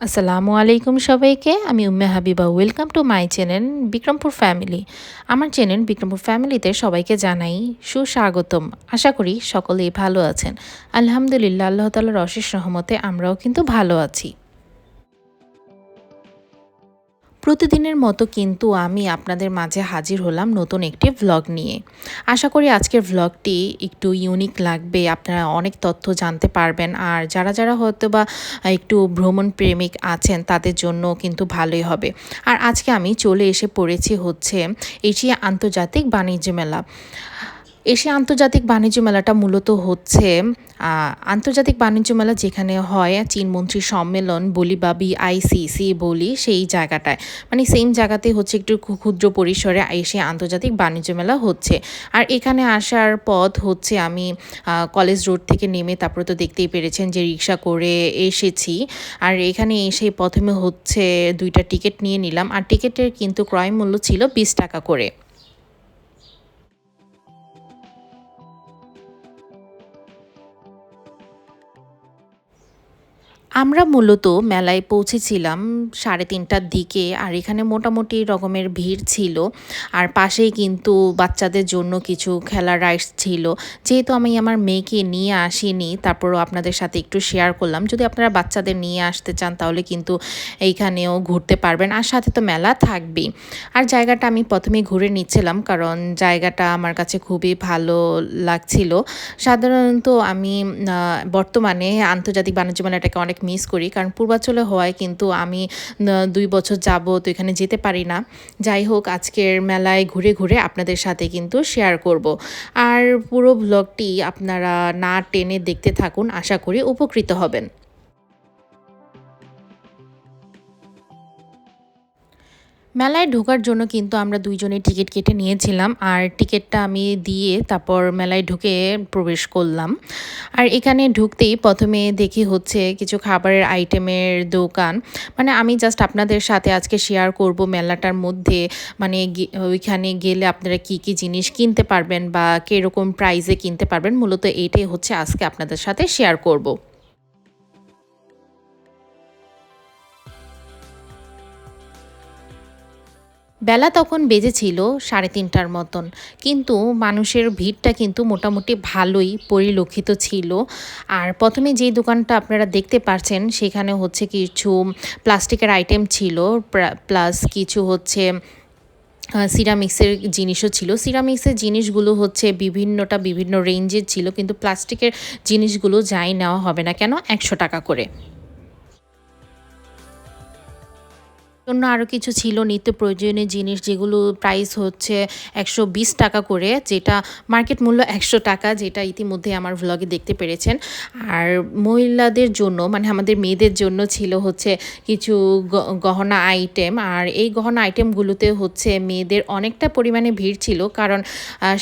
আসসালামু আলাইকুম সবাইকে। আমি Umme Habiba. Welcome to my channel Bikrampur family আমার চ্যানেল বিক্রমপুর ফ্যামিলিতে সবাইকে জানাই সুস্বাগতম। আশা করি সকলেই ভালো আছেন। আলহামদুলিল্লাহ, আল্লাহ তালার অশেষ সহমতে আমরাও কিন্তু ভালো আছি। প্রতিদিনের মতো কিন্তু আমি আপনাদের মাঝে হাজির হলাম নতুন একটি ভ্লগ নিয়ে। আশা করি আজকের ভ্লগটি একটু ইউনিক লাগবে, আপনারা অনেক তথ্য জানতে পারবেন। আর যারা যারা হয়তো বা একটু ভ্রমণ প্রেমিক আছেন, তাদের জন্য কিন্তু ভালোই হবে। আর আজকে আমি চলে এসে পড়েছি হচ্ছে এশিয়া আন্তর্জাতিক বাণিজ্য মেলা। এশিয়া আন্তর্জাতিক বাণিজ্য মেলাটা মূলত হচ্ছে আন্তর্জাতিক বাণিজ্য মেলা যেখানে হয় চীনমন্ত্রী সম্মেলন, বলি বা বিআইসিসি বলি, সেই জায়গাটায়। মানে সেম জায়গাতে হচ্ছে একটু ক্ষুদ্র পরিসরে এসে আন্তর্জাতিক বাণিজ্য মেলা হচ্ছে। আর এখানে আসার পথ হচ্ছে আমি কলেজ রোড থেকে নেমে তারপরে তো দেখতেই পেরেছেন যে রিক্সা করে এসেছি। আর এখানে এসে প্রথমে হচ্ছে দুইটা টিকিট নিয়ে নিলাম। আর টিকিটের কিন্তু ক্রয় মূল্য ছিল বিশ টাকা করে। আমরা মূলত মেলায় পৌঁছেছিলাম সাড়ে তিনটার দিকে, আর এখানে মোটামুটি রকমের ভিড় ছিল। আর পাশেই কিন্তু বাচ্চাদের জন্য কিছু খেলার রাইডস ছিল। যেহেতু আমি আমার মেয়েকে নিয়ে আসিনি, তারপরও আপনাদের সাথে একটু শেয়ার করলাম। যদি আপনারা বাচ্চাদের নিয়ে আসতে চান, তাহলে কিন্তু এইখানেও ঘুরতে পারবেন। আর সাথে তো মেলা থাকবেই। আর জায়গাটা আমি প্রথমে ঘুরে নিচ্ছিলাম, কারণ জায়গাটা আমার কাছে খুবই ভালো লাগছিল। সাধারণত আমি বর্তমানে আন্তর্জাতিক বাণিজ্য মেলাটাকে অনেক মিস করি, কারণ পূর্বাচলে হওয়ায় কিন্তু আমি দুই বছর যাব তো এখানে যেতে পারি না। যাই হোক, আজকের মেলায় ঘুরে ঘুরে আপনাদের সাথে কিন্তু শেয়ার করব। আর পুরো ব্লগটি আপনারা না টেনে দেখতে থাকুন, আশা করি উপকৃত হবেন। মেলায় ঢোকার জন্য কিন্তু আমরা দুইজনে টিকিট কেটে নিয়েছিলাম। আর টিকিটটা আমি দিয়ে তারপর মেলায় ঢুকে প্রবেশ করলাম। আর এখানে ঢুকতেই প্রথমে দেখি হচ্ছে কিছু খাবারের আইটেমের দোকান। মানে আমি জাস্ট আপনাদের সাথে আজকে শেয়ার করব মেলাটার মধ্যে। মানে ওইখানে গেলে আপনারা কি কি জিনিস কিনতে পারবেন বা কীরকম প্রাইসে কিনতে পারবেন। মূলত এইটাই হচ্ছে আজকে আপনাদের সাথে শেয়ার করব। বেলা তখন বেজেছিল সাড়ে তিনটার মতন। কিন্তু মানুষের ভিড়টা কিন্তু মোটামুটি ভালোই পরিলক্ষিত ছিল। আর প্রথমে যেই দোকানটা আপনারা দেখতে পাচ্ছেন সেখানে হচ্ছে কিছু প্লাস্টিকের আইটেম ছিল প্লাস কিছু হচ্ছে সিরামিক্সের জিনিসও ছিল। সিরামিক্সের জিনিসগুলো হচ্ছে বিভিন্নটা বিভিন্ন রেঞ্জের ছিল, কিন্তু প্লাস্টিকের জিনিসগুলো যাই নেওয়া হবে না কেন? একশো টাকা করে। অন্য আরও কিছু ছিল নিত্য প্রয়োজনীয় জিনিস, যেগুলো প্রাইস হচ্ছে একশো বিশ টাকা করে, যেটা মার্কেট মূল্য একশো টাকা, যেটা ইতিমধ্যে আমার ভ্লগে দেখতে পেরেছেন। আর মহিলাদের জন্য মানে আমাদের মেয়েদের জন্য ছিল হচ্ছে কিছু গহনা আইটেম আর এই গহনা আইটেমগুলোতে হচ্ছে মেয়েদের অনেকটা পরিমাণে ভিড় ছিল, কারণ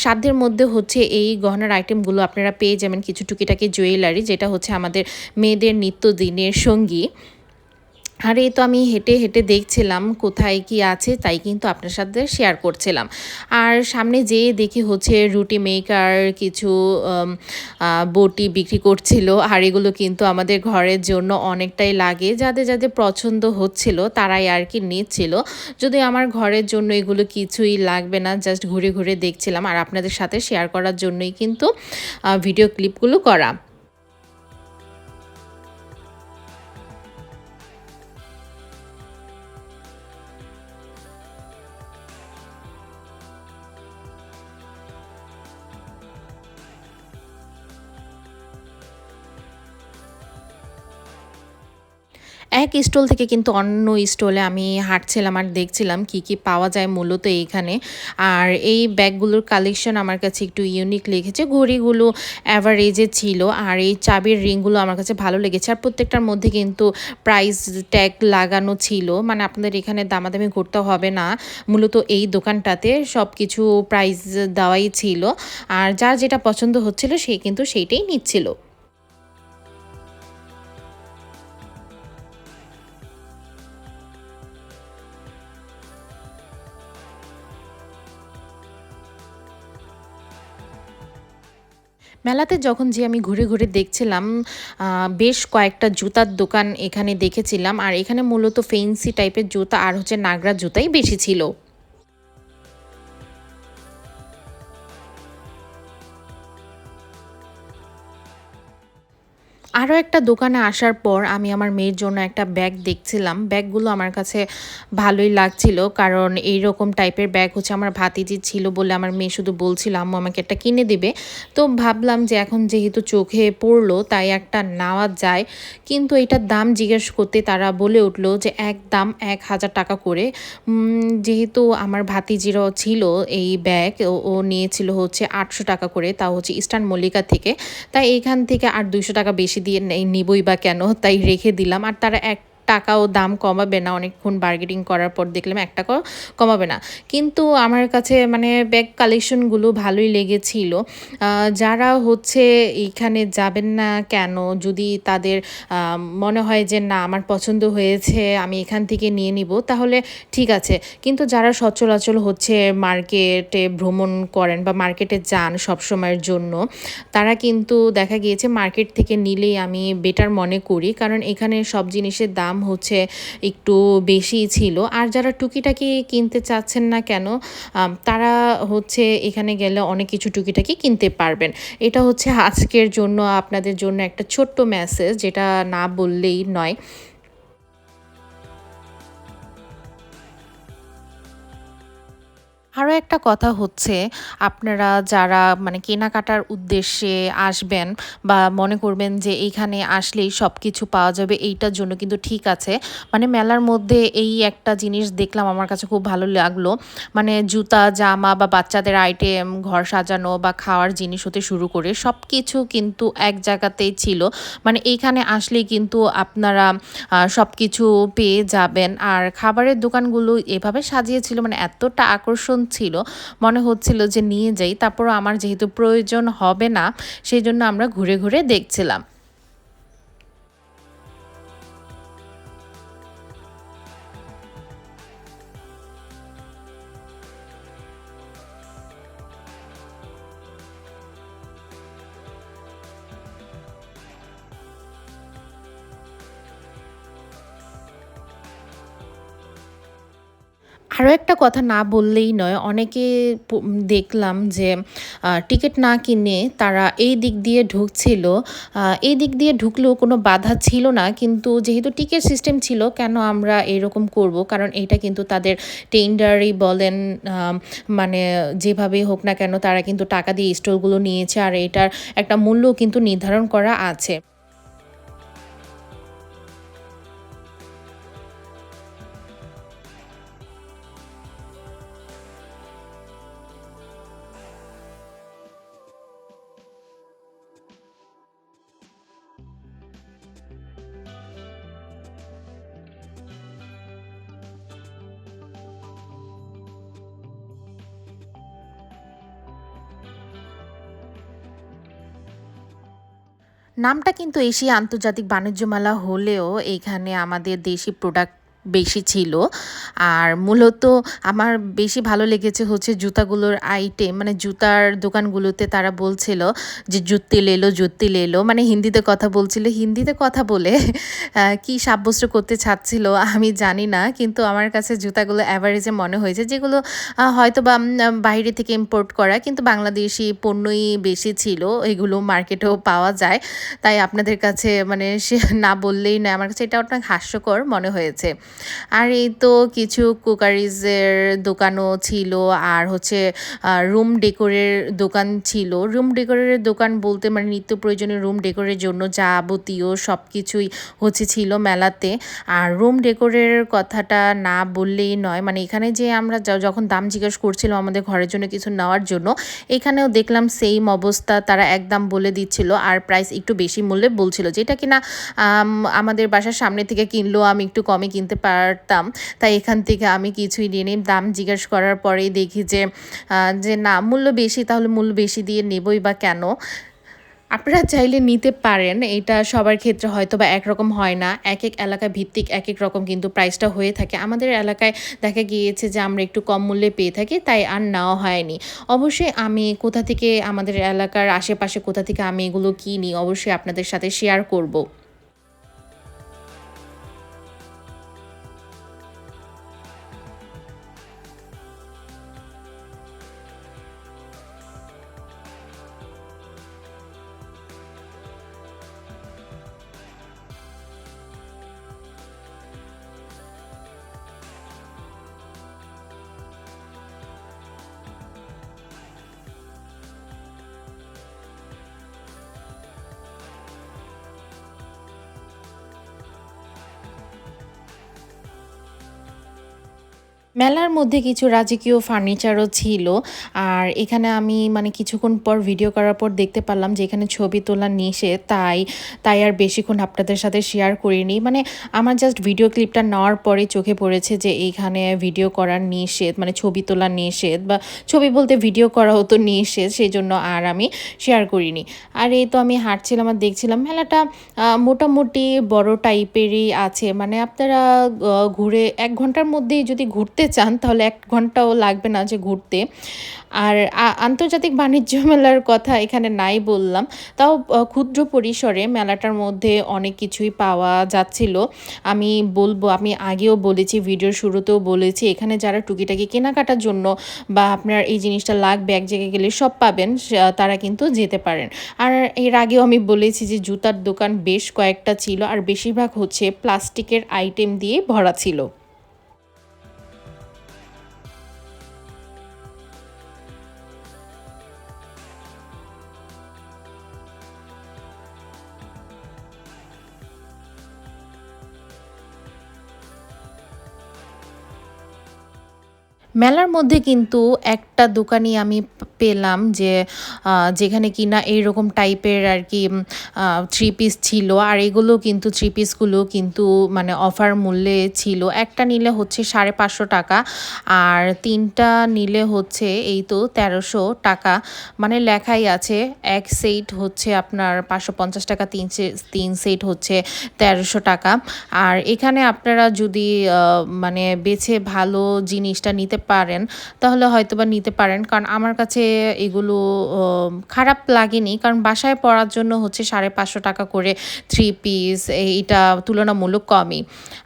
সাধ্যের মধ্যে হচ্ছে এই গহনার আইটেমগুলো আপনারা পেয়ে যাবেন কিছু টুকিটাকি জুয়েলারি যেটা হচ্ছে আমাদের মেয়েদের নিত্যদিনের সঙ্গী। আর এই তো আমি হেঁটে হেঁটে দেখছিলাম কোথায় কি আছে, তাই কিন্তু আপনার সাথে শেয়ার করছিলাম। আর সামনে যেয়ে দেখি হচ্ছে রুটি মেকার কিছু বটি বিক্রি করছিল। আর এগুলো কিন্তু আমাদের ঘরের জন্য অনেকটাই লাগে। যাদের যাদের পছন্দ হচ্ছিল তারাই আর কি নিচ্ছিল। যদি আমার ঘরের জন্য এগুলো কিছুই লাগবে না জাস্ট ঘুরে ঘুরে দেখছিলাম। আর আপনাদের সাথে শেয়ার করার জন্যই কিন্তু ভিডিও ক্লিপগুলো করা। এক স্টল থেকে কিন্তু অন্য স্টলে আমি হাঁটছিলাম আর দেখছিলাম কি কি পাওয়া যায় মূলত এইখানে। আর এই ব্যাগগুলোর কালেকশন আমার কাছে একটু ইউনিক লেগেছে। ঘড়িগুলো অ্যাভারেজে ছিল আর এই চাবির রিংগুলো আমার কাছে ভালো লেগেছে। আর প্রত্যেকটার মধ্যে কিন্তু প্রাইস ট্যাগ লাগানো ছিল। মানে আপনাদের এখানে দামাদামি করতে হবে না। মূলত এই দোকানটাতে সব কিছু প্রাইস দেওয়াই ছিল। আর যার যেটা পছন্দ হচ্ছিল সে কিন্তু সেইটাই নিচ্ছিল। মেলাতে যখন যে আমি ঘুরে ঘুরে দেখছিলাম বেশ কয়েকটা জুতার দোকান এখানে দেখেছিলাম। আর এখানে মূলত ফেন্সি টাইপের জুতা আর হচ্ছে নাগরা জুতাই বেশি ছিল। আরও একটা দোকানে আসার পর আমি আমার মেয়ের জন্য একটা ব্যাগ দেখছিলাম। ব্যাগগুলো আমার কাছে ভালোই লাগছিল, কারণ এই রকম টাইপের ব্যাগ হচ্ছে আমার ভাতিজি ছিল বলে আমার মেয়ে শুধু বলছিল, আম্মু, আমাকে একটা কিনে দিবে। তো ভাবলাম যে এখন যেহেতু চোখে পড়ল, তাই একটা নেওয়া যায়। কিন্তু এটার দাম জিজ্ঞেস করতে তারা বলে উঠল যে এক দাম এক হাজার টাকা করে। যেহেতু আমার ভাতিজিরও ছিল এই ব্যাগ, ও নিয়েছিল হচ্ছে আটশো টাকা করে তা হচ্ছে ইস্টার্ন মল্লিকা থেকে। তাই এইখান থেকে আর দুইশো টাকা বেশি দিয়ে নিবই বা কেন? তাই রেখে দিলাম। আর তারা এক টাকাও দাম কমাবে না, অনেকক্ষণ বার্গেটিং করার পর দেখলাম এক টাকাও কমাবে না। কিন্তু আমার কাছে মানে ব্যাগ কালেকশনগুলো ভালোই লেগেছিল। যারা হচ্ছে এইখানে যাবেন না কেন? যদি তাদের মনে হয় যে না, আমার পছন্দ হয়েছে, আমি এখান থেকে নিয়ে নিব, তাহলে ঠিক আছে। কিন্তু যারা সচরাচল হচ্ছে মার্কেটে ভ্রমণ করেন বা মার্কেটে যান সবসময়ের জন্য, তারা কিন্তু দেখা গিয়েছে মার্কেট থেকে নিলেই আমি বেটার মনে করি। কারণ এখানে সব জিনিসের দাম দাম হচ্ছে একটু বেশি ছিল। আর যারা টুকিটাকি কিনতে চাচ্ছেন না কেন তারা হচ্ছে এখানে গেলে অনেক কিছু টুকিটাকি কিনতে পারবেন। এটা হচ্ছে আজকের জন্য আপনাদের জন্য একটা ছোট্ট মেসেজ যেটা না বললেই নয়। একটা কথা হচ্ছে, আপনারা যারা মানে কেনাকাটার উদ্দেশ্যে আসবেন বা মনে করবেন যে এইখানে আসলেই সব কিছু পাওয়া যাবে, এইটার জন্য কিন্তু ঠিক আছে। মানে মেলার মধ্যে এই একটা জিনিস দেখলাম, আমার কাছে খুব ভালো লাগল। মানে জুতা, জামা বা বাচ্চাদের আইটেম ঘর সাজানো বা খাওয়ার জিনিস হতে শুরু করে সব কিছু কিন্তু এক জায়গাতেই ছিল। মানে এইখানে আসলেই কিন্তু আপনারা সব কিছু পেয়ে যাবেন। আর খাবারের দোকানগুলো এভাবে সাজিয়েছিল মানে এতটা আকর্ষণ ছিল মনে হচ্ছিল যে নিয়ে যাই তারপর আমার যেহেতু প্রয়োজন হবে না, সেই জন্য আমরা ঘুরে ঘুরে দেখছিলাম। আরও একটা কথা না বললেই নয়, অনেকে দেখলাম যে টিকিট না কিনে তারা এই দিক দিয়ে ঢুকছিল। এই দিক দিয়ে ঢুকলেও কোনো বাধা ছিল না, কিন্তু যেহেতু টিকিট সিস্টেম ছিল, কেন আমরা এরকম করব? কারণ এটা কিন্তু তাদের টেন্ডারই বলেন মানে যেভাবে হোক না কেন, তারা কিন্তু টাকা দিয়ে স্টলগুলো নিয়েছে, আর এটার একটা মূল্য কিন্তু নির্ধারণ করা আছে। নামটা কিন্তু এশিয়া আন্তর্জাতিক বাণিজ্য মেলা হলেও এখানে আমাদের দেশি প্রোডাক্ট বেশি ছিল। আর মূলত আমার বেশি ভালো লেগেছে হচ্ছে জুতাগুলোর আইটেম মানে জুতার দোকানগুলোতে তারা বলছিল যে জুত্তি লেলো জুত্তি লেলো মানে হিন্দিতে কথা বলছিল। হিন্দিতে কথা বলে কি সাব্যস্ত করতে চাচ্ছিল আমি জানি না, কিন্তু আমার কাছে জুতাগুলো অ্যাভারেজে মনে হয়েছে, যেগুলো হয়তো বা বাইরে থেকে ইম্পোর্ট করা, কিন্তু বাংলাদেশি পণ্যই বেশি ছিল, এগুলো মার্কেটেও পাওয়া যায়। তাই আপনাদের কাছে মানে সে, না বললেই না আমার কাছে এটা অনেক হাস্যকর মনে হয়েছে। আর এই তো কিছু কুকারিজের দোকানও ছিল, আর হচ্ছে রুম ডেকোরের দোকান ছিল। রুম ডেকোরের দোকান বলতে মানে নিত্য প্রয়োজনীয় রুম ডেকোরের জন্য যাবতীয় সব কিছুই হচ্ছে ছিল মেলাতে। আর রুম ডেকোরের কথাটা না বললেই নয় মানে এখানে যে আমরা যখন দাম জিজ্ঞেস করছিলাম আমাদের ঘরের জন্য কিছু নেওয়ার জন্য, এখানেও দেখলাম সেম অবস্থা, তারা একদম বলে দিচ্ছিল আর প্রাইস একটু বেশি মূল্যে বলছিল। যেটা কিনা আমাদের বাসার সামনে থেকে কিনলেও আমি একটু কমে কিনতে পারতাম তাই এখান থেকে আমি কিছুই নিয়ে নিই দাম জিজ্ঞেস করার পরেই দেখি যে যে না মূল্য বেশি তাহলে মূল্য বেশি দিয়ে নেবই বা কেন আপনারা চাইলে নিতে পারেন। এটা সবার ক্ষেত্রে হয়তো বা একরকম হয় না। এক এক এলাকা ভিত্তিক এক এক রকম কিন্তু প্রাইসটা হয়ে থাকে। আমাদের এলাকায় দেখা গিয়েছে যে আমরা একটু কম মূল্যে পেয়ে থাকি, তাই আর নেওয়া হয়নি। অবশ্যই আমি কোথা থেকে আমাদের এলাকার আশেপাশে কোথা থেকে আমি এগুলো কিনি, অবশ্যই আপনাদের সাথে শেয়ার করব। মেলার মধ্যে কিছু রাজকীয় ফার্নিচারও ছিল আর এখানে আমি মানে কিছুক্ষণ পর ভিডিও করার পর দেখতে পারলাম যে এখানে ছবি তোলা নিষেধ, তাই তাই আর বেশিক্ষণ আপনাদের সাথে শেয়ার করিনি। মানে আমার জাস্ট ভিডিও ক্লিপটা নেওয়ার পরে চোখে পড়েছে যে এইখানে ভিডিও করার নিষেধ মানে ছবি তোলার নিষেধ বা ছবি বলতে ভিডিও করা হতো নিষেধ সেই জন্য আর আমি শেয়ার করিনি। আর এই তো আমি হাঁটছিলাম আর দেখছিলাম, মেলাটা মোটামুটি বড় টাইপেরই আছে। মানে আপনারা ঘুরে এক ঘণ্টার মধ্যেই যদি ঘুরতে চান, তাহলে এক ঘন্টাও লাগবে না যে ঘুরতে। আর আন্তর্জাতিক বাণিজ্য মেলার কথা এখানে নাই বললাম, তাও ক্ষুদ্র পরিসরে মেলাটার মধ্যে অনেক কিছুই পাওয়া যাচ্ছিল। আমি বলব, আমি আগেও বলেছি, ভিডিওর শুরুতেও বলেছি, এখানে যারা টুকিটাকি কেনাকাটার জন্য বা আপনার এই জিনিসটা লাগবে, এক জায়গায় গেলে সব পাবেন তারা কিন্তু যেতে পারেন। আর এর আগেও আমি বলেছি যে জুতার দোকান বেশ কয়েকটা ছিল, আর বেশিরভাগ হচ্ছে প্লাস্টিকের আইটেম দিয়ে ভরা ছিল। মেলার মধ্যে কিন্তু একটা দোকানই আমি পেলাম যে যেখানে কিনা এইরকম টাইপের আর কি থ্রি পিস ছিল। আর এগুলো কিন্তু থ্রি পিসগুলো কিন্তু মানে অফার মূল্যে ছিল। একটা নিলে হচ্ছে সাড়ে পাঁচশো টাকা, আর তিনটা নিলে হচ্ছে এই তো তেরোশো টাকা। মানে লেখাই আছে, এক সেট হচ্ছে আপনার পাঁচশো পঞ্চাশ টাকা, তিন তিন সেট হচ্ছে তেরোশো টাকা। আর এখানে আপনারা যদি মানে বেছে ভালো জিনিসটা নিতে পারেন, তাহলে হয়তো বা নিতে পারেন। কারণ আমার কাছে এগুলো খারাপ লাগেনি। কারণ বাসায় পরার জন্য হচ্ছে সাড়ে পাঁচশো টাকা করে থ্রি পিস এইটা তুলনামূলক কমই।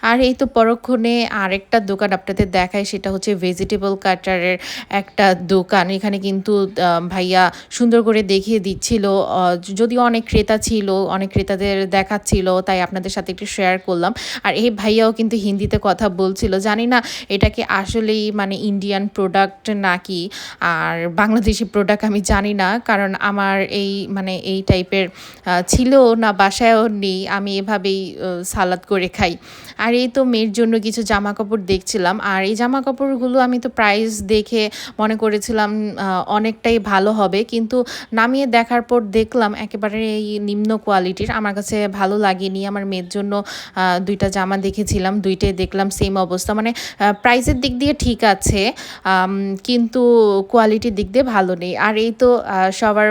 আর এই তো পরক্ষণে আরেকটা দোকান আপনাদের দেখায় সেটা হচ্ছে ভেজিটেবল কাটারের একটা দোকান। এখানে কিন্তু ভাইয়া সুন্দর করে দেখিয়ে দিচ্ছিল। যদিও অনেক ক্রেতা ছিল, অনেক ক্রেতাদের দেখাচ্ছিল, তাই আপনাদের সাথে একটু শেয়ার করলাম। আর এই ভাইয়াও কিন্তু হিন্দিতে কথা বলছিল। জানি না, এটা কি আসলেই মানে ইন্ডিয়ান প্রোডাক্ট নাকি? আর বাংলাদেশি প্রোডাক্ট আমি জানি না, কারণ আমার এই মানে এই টাইপের ছিল না, বাসায়ও নেই, আমি এভাবেই সালাদ করে খাই। আর এই তো মেয়ের জন্য কিছু জামা কাপড় দেখছিলাম, আর এই জামা কাপড়গুলো আমি তো প্রাইস দেখে মনে করেছিলাম অনেকটাই ভালো হবে, কিন্তু নামিয়ে দেখার পর দেখলাম একেবারে এই নিম্ন কোয়ালিটির আমার কাছে ভালো লাগেনি। আমার মেয়ের জন্য দুইটা জামা দেখেছিলাম, দুইটাই দেখলাম সেম অবস্থা। মানে প্রাইসের দিক দিয়ে ঠিক আছে কিন্তু কোয়ালিটির দিক দিয়ে ভালো নেই। আর এই তো সবার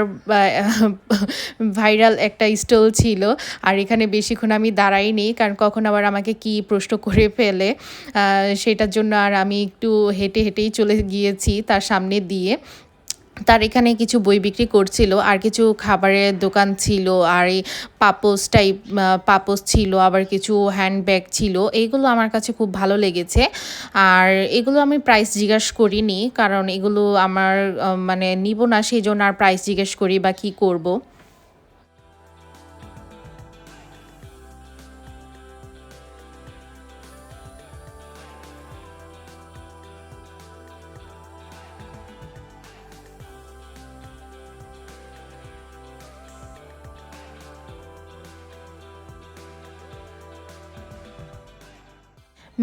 ভাইরাল একটা স্টল ছিল, আর এখানে বেশিক্ষণ আমি দাঁড়াইনি, কারণ কখন আবার আমাকে কি প্রশ্ন করে ফেলে সেটার জন্য আর আমি একটু হেঁটে হেঁটেই চলে গিয়েছি তার সামনে দিয়ে। তার এখানে কিছু বই বিক্রি করছিল, আর কিছু খাবারের দোকান ছিল, আর এই পাপোস টাইপ পাপোস ছিল, আবার কিছু হ্যান্ডব্যাগ ছিল এইগুলো আমার কাছে খুব ভালো লেগেছে। আর এগুলো আমি প্রাইস জিজ্ঞেস করিনি, কারণ এগুলো আমার মানে নিব না সেই জন্য আর প্রাইস জিজ্ঞেস করি বা কী করব।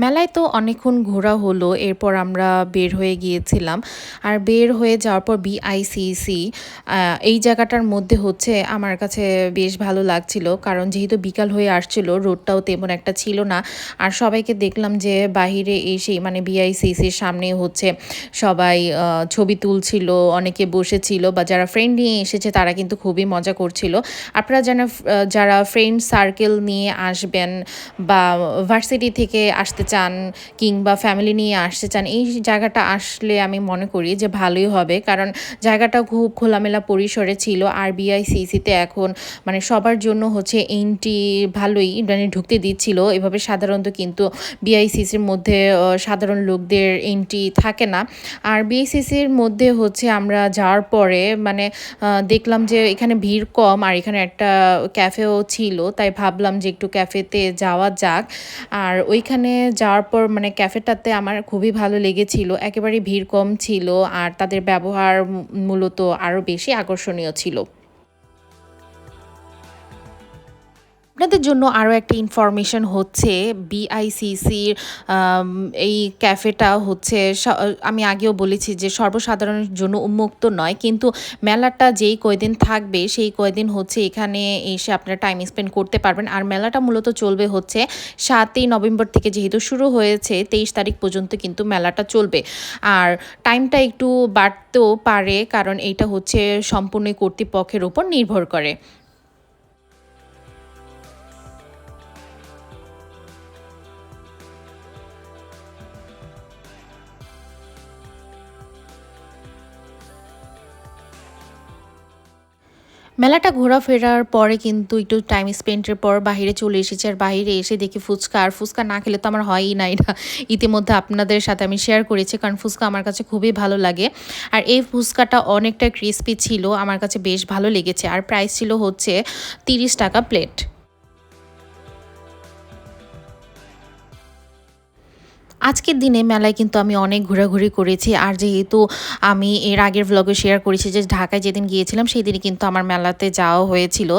মেলায় তো অনেকক্ষণ ঘোরা হলো, এরপর আমরা বের হয়ে গিয়েছিলাম। আর বের হয়ে যাওয়ার পর বিআইসিসি এই জায়গাটার মধ্যে হচ্ছে আমার কাছে বেশ ভালো লাগছিল। কারণ যেহেতু বিকাল হয়ে আসছিল, রোডটাও তেমন একটা ছিল না। আর সবাইকে দেখলাম যে বাহিরে এসে মানে বিআইসিসির সামনে হচ্ছে সবাই ছবি তুলছিল, অনেকে বসেছিল বা যারা ফ্রেন্ড নিয়ে এসেছে তারা কিন্তু খুবই মজা করছিল। আপনারা যেন যারা ফ্রেন্ড সার্কেল নিয়ে আসবেন বা ভার্সিটি থেকে আসতে চান কিংবা ফ্যামিলি নিয়ে আসতে চান, এই জায়গাটা আসলে আমি মনে করি যে ভালোই হবে। কারণ জায়গাটা খুব খোলামেলা পরিসরে ছিল। আর বিআইসিসিতে এখন মানে সবার জন্য হচ্ছে এন্ট্রি ভালোই মানে ঢুকতে দিচ্ছিল। এভাবে সাধারণত কিন্তু বিআইসিসির মধ্যে সাধারণ লোকদের এন্ট্রি থাকে না। আর বিআইসিসির মধ্যে হচ্ছে আমরা যাওয়ার পরে মানে দেখলাম যে এখানে ভিড় কম আর এখানে একটা ক্যাফেও ছিল। তাই ভাবলাম যে একটু ক্যাফেতে যাওয়া যাক। আর ওইখানে যাওয়ার পর মানে ক্যাফেটাতে আমার খুবই ভালো লেগেছিল। একেবারে ভিড় কম ছিল আর তাদের ব্যবহার মূলত আরও বেশি আকর্ষণীয় ছিল। আপনাদের জন্য আরও একটা ইনফরমেশন হচ্ছে বিআইসিসির এই ক্যাফেটা হচ্ছে আমি আগেও বলেছি যে সর্বসাধারণের জন্য উন্মুক্ত নয়, কিন্তু মেলাটা যেই কয়দিন থাকবে, সেই কয়দিন হচ্ছে এখানে এসে আপনারা টাইম স্পেন্ড করতে পারবেন। আর মেলাটা মূলত চলবে হচ্ছে সাতই নভেম্বর থেকে যেহেতু শুরু হয়েছে, তেইশ তারিখ পর্যন্ত কিন্তু মেলাটা চলবে। আর টাইমটা একটু বাড়তেও পারে, কারণ এইটা হচ্ছে সম্পূর্ণ কর্তৃপক্ষের উপর নির্ভর করে। মেলাটা ঘোরাফেরার পরে কিন্তু একটু টাইম স্পেন্ডের পর বাহিরে চলে এসেছি আর বাহিরে এসে দেখি ফুচকা। আর ফুচকা না খেলে তো আমার হয়ই না। এটা ইতিমধ্যে আপনাদের সাথে আমি শেয়ার করেছি কারণ ফুচকা আমার কাছে খুবই ভালো লাগে। আর এই ফুচকাটা অনেকটা ক্রিস্পি ছিল। আমার কাছে বেশ ভালো লেগেছে। আর প্রাইস ছিল হচ্ছে তিরিশ টাকা প্লেট আজকের দিনে মেলায় কিন্তু আমি অনেক ঘোরাঘুরি করেছি। আর যেহেতু আমি এর আগের ভ্লগে শেয়ার করেছি যে ঢাকায় যেদিন গিয়েছিলাম সেই দিনই কিন্তু আমার মেলাতে যাওয়া হয়েছিল।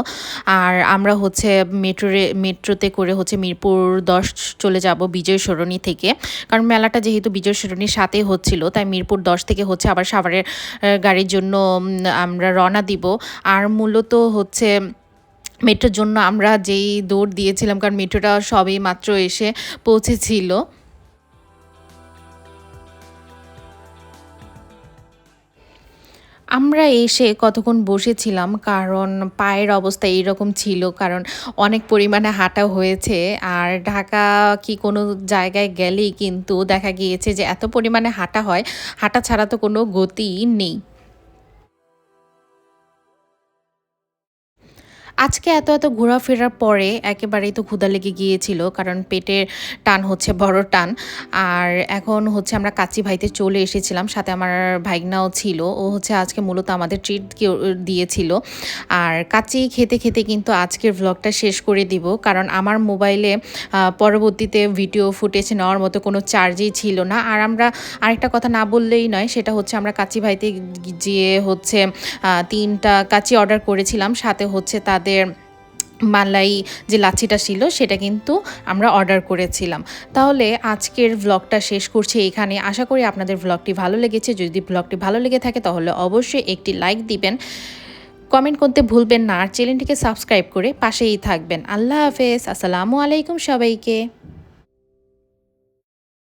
আর আমরা হচ্ছে মেট্রোরে মেট্রোতে করে হচ্ছে মিরপুর দশ চলে যাব বিজয় সরণি থেকে। কারণ মেলাটা যেহেতু বিজয় সরণির সাথে হচ্ছিল, তাই মিরপুর দশ থেকে হচ্ছে আবার সাভারের গাড়ির জন্য আমরা রওনা দিব। আর মূলত হচ্ছে মেট্রোর জন্য আমরা যেই দৌড় দিয়েছিলাম, কারণ মেট্রোটা সবেই মাত্র এসে পৌঁছেছিল। আমরা এসে কতক্ষণ বসেছিলাম, কারণ পায়ের অবস্থা এইরকম ছিল, কারণ অনেক পরিমাণে হাঁটা হয়েছে, আর ঢাকা কি কোনো জায়গায় গেলেই কিন্তু দেখা গিয়েছে যে এত পরিমাণে হাঁটা হয়, হাঁটা ছাড়া তো কোনো গতি নেই। আজকে এত এত ঘোরাফেরার পরে একেবারেই তো ক্ষুদা লেগে গিয়েছিল, কারণ পেটের টান হচ্ছে, বড় টান। আর এখন হচ্ছে আমরা কাচি ভাইতে চলে এসেছিলাম, সাথে আমার ভাইগনাও ছিল। ও হচ্ছে আজকে মূলত আমাদের ট্রিট দিয়েছিল। আর কাচি খেতে খেতে কিন্তু আজকের ভ্লগটা শেষ করে দিব, কারণ আমার মোবাইলে পরবর্তীতে ভিডিও ফুটেজ নেওয়ার মতো কোনো চার্জই ছিল না। আর আমরা আরেকটা কথা না বললেই নয়, সেটা হচ্ছে আমরা কাচি ভাইতে গিয়ে হচ্ছে তিনটা কাচি অর্ডার করেছিলাম, সাথে হচ্ছে তাদের তাদের মালাই যে লাচ্ছিটা ছিল, সেটা কিন্তু আমরা অর্ডার করেছিলাম। তাহলে আজকের ভ্লগটা শেষ করছি এখানে। আশা করি আপনাদের ভ্লগটি ভালো লেগেছে। যদি ভ্লগটি ভালো লেগে থাকে, তাহলে অবশ্যই একটি লাইক দিবেন। কমেন্ট করতে ভুলবেন না। আর চ্যানেলটিকে সাবস্ক্রাইব করে পাশেই থাকবেন। আল্লাহ হাফেজ। আসসালামু আলাইকুম সবাইকে।